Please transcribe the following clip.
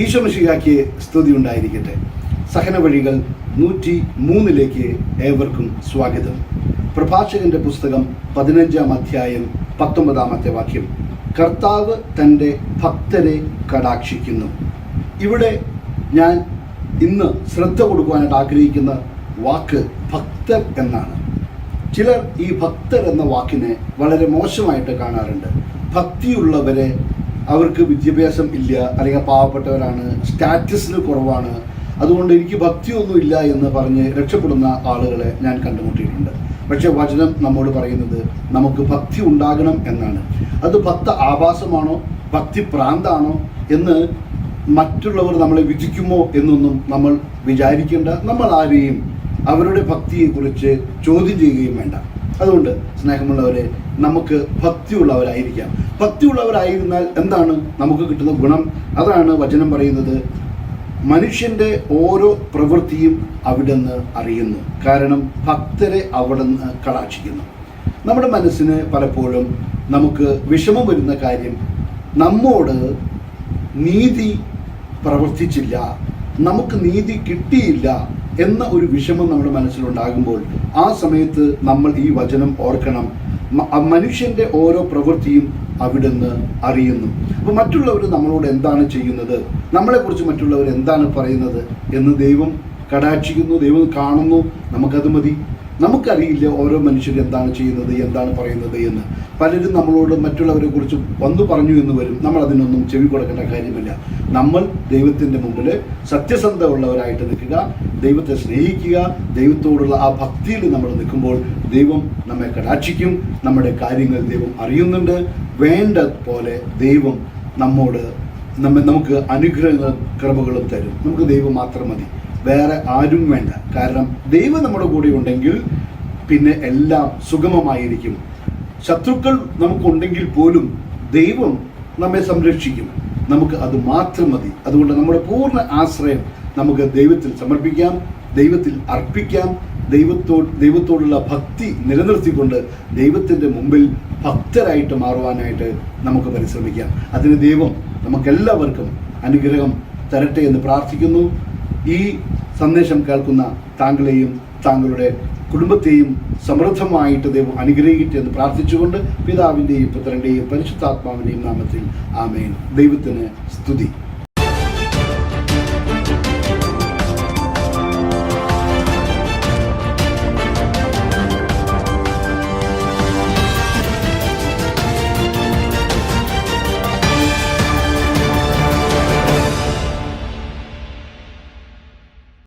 ഈശ്വമിഷികാക്ക് സ്തുതി ഉണ്ടായിരിക്കട്ടെ. സഹന വഴികൾ നൂറ്റി മൂന്നിലേക്ക് ഏവർക്കും സ്വാഗതം. പ്രഭാഷകന്റെ പുസ്തകം പതിനഞ്ചാം അധ്യായം പത്തൊമ്പതാമത്തെ വാക്യം. കർത്താവ് തന്റെ ഭക്തരെ കടാക്ഷിക്കുന്നു. ഇവിടെ ഞാൻ ഇന്ന് ശ്രദ്ധ കൊടുക്കുവാനായിട്ട് ആഗ്രഹിക്കുന്ന വാക്ക് ഭക്തർ എന്നാണ്. ചിലർ ഈ ഭക്തർ എന്ന വാക്കിനെ വളരെ മോശമായിട്ട് കാണാറുണ്ട്. ഭക്തിയുള്ളവരെ അവർക്ക് വിദ്യാഭ്യാസം ഇല്ല അല്ലെങ്കിൽ പാവപ്പെട്ടവരാണ് സ്റ്റാറ്റസിന് കുറവാണ്. അതുകൊണ്ട് എനിക്ക് ഭക്തിയൊന്നും ഇല്ല എന്ന് പറഞ്ഞ് രക്ഷപ്പെടുന്ന ആളുകളെ ഞാൻ കണ്ടുമുട്ടിയിട്ടുണ്ട്. പക്ഷേ വചനം നമ്മോട് പറയുന്നത് നമുക്ക് ഭക്തി ഉണ്ടാകണം എന്നാണ്. അത് ഭക്ത ആഭാസമാണോ ഭക്തി പ്രാന്താണോ എന്ന് മറ്റുള്ളവർ നമ്മളെ വിധിക്കുമോ എന്നൊന്നും നമ്മൾ വിചാരിക്കേണ്ട. നമ്മൾ ആരെയും അവരുടെ ഭക്തിയെക്കുറിച്ച് ചോദ്യം ചെയ്യുകയും വേണ്ട. അതുകൊണ്ട് സ്നേഹമുള്ളവരെ നമുക്ക് ഭക്തിയുള്ളവരായിരിക്കാം. ഭക്തിയുള്ളവരായിരുന്നാൽ എന്താണ് നമുക്ക് കിട്ടുന്ന ഗുണം? അതാണ് വചനം പറയുന്നത്. മനുഷ്യന്റെ ഓരോ പ്രവൃത്തിയും അവിടുന്ന് അറിയുന്നു. കാരണം ഭക്തരെ അവിടുന്ന് കടാക്ഷിക്കുന്നു. നമ്മുടെ മനസ്സിന് പലപ്പോഴും നമുക്ക് വിഷമം വരുന്ന കാര്യം നമ്മോട് നീതി പ്രവർത്തിച്ചില്ല നമുക്ക് നീതി കിട്ടിയില്ല എന്ന ഒരു വിഷമം നമ്മുടെ മനസ്സിലുണ്ടാകുമ്പോൾ ആ സമയത്ത് നമ്മൾ ഈ വചനം ഓർക്കണം. മനുഷ്യന്റെ ഓരോ പ്രവൃത്തിയും അവിടുന്ന് അറിയുന്നു. അപ്പോൾ മറ്റുള്ളവർ നമ്മളോട് എന്താണ് ചെയ്യുന്നത്? നമ്മളെക്കുറിച്ച് മറ്റുള്ളവർ എന്താണ് പറയുന്നത്? എന്ന് ദൈവം കടാക്ഷിക്കുന്നു ദൈവം കാണുന്നു. നമുക്കത് മതി. നമുക്കറിയില്ല ഓരോ മനുഷ്യർ എന്താണ് ചെയ്യുന്നത് എന്താണ് പറയുന്നത് എന്ന്. പലരും നമ്മളോട് മറ്റുള്ളവരെ കുറിച്ച് വന്നു പറഞ്ഞു എന്ന് വരും. നമ്മൾ അതിനൊന്നും ചെവി കൊടുക്കേണ്ട കാര്യമില്ല. നമ്മൾ ദൈവത്തിന്റെ മുമ്പിൽ സത്യസന്ധ ഉള്ളവരായിട്ട് നിൽക്കുക ദൈവത്തെ സ്നേഹിക്കുക ദൈവത്തോടുള്ള ആ ഭക്തിയിൽ നമ്മൾ നിൽക്കുമ്പോൾ ദൈവം നമ്മെ കടാക്ഷിക്കും നമ്മുടെ കാര്യങ്ങൾ ദൈവം അറിയുന്നുണ്ട്. വേണ്ട പോലെ ദൈവം നമ്മോട് നമ്മെ നമുക്ക് അനുഗ്രഹ കൃപകളും തരും. നമുക്ക് ദൈവം മാത്രം മതി. വേറെ ആരും വേണ്ട. കാരണം ദൈവം നമ്മുടെ കൂടെ ഉണ്ടെങ്കിൽ പിന്നെ എല്ലാം സുഗമമായിരിക്കും. ശത്രുക്കൾ നമുക്കുണ്ടെങ്കിൽ പോലും ദൈവം നമ്മെ സംരക്ഷിക്കും. നമുക്ക് അത് മാത്രം മതി. അതുകൊണ്ട് നമ്മുടെ പൂർണ ആശ്രയം നമുക്ക് ദൈവത്തിൽ സമർപ്പിക്കാം ദൈവത്തിൽ അർപ്പിക്കാം. ദൈവത്തോട് ദൈവത്തോടുള്ള ഭക്തി നിലനിർത്തിക്കൊണ്ട് ദൈവത്തിന്റെ മുമ്പിൽ ഭക്തരായിട്ട് മാറുവാനായിട്ട് നമുക്ക് പരിശ്രമിക്കാം. അതിന് ദൈവം നമുക്കെല്ലാവർക്കും അനുഗ്രഹം തരട്ടെ എന്ന് പ്രാർത്ഥിക്കുന്നു. ഈ സന്ദേശം കേൾക്കുന്ന താങ്കളെയും താങ്കളുടെ കുടുംബത്തെയും സമൃദ്ധമായിട്ട് ദൈവം അനുഗ്രഹിക്കട്ടെ എന്ന് പ്രാർത്ഥിച്ചുകൊണ്ട് പിതാവിന്റെയും പുത്രന്റെയും പരിശുദ്ധാത്മാവിന്റെയും നാമത്തിൽ ആമേൻ. ദൈവത്തിന് സ്തുതി.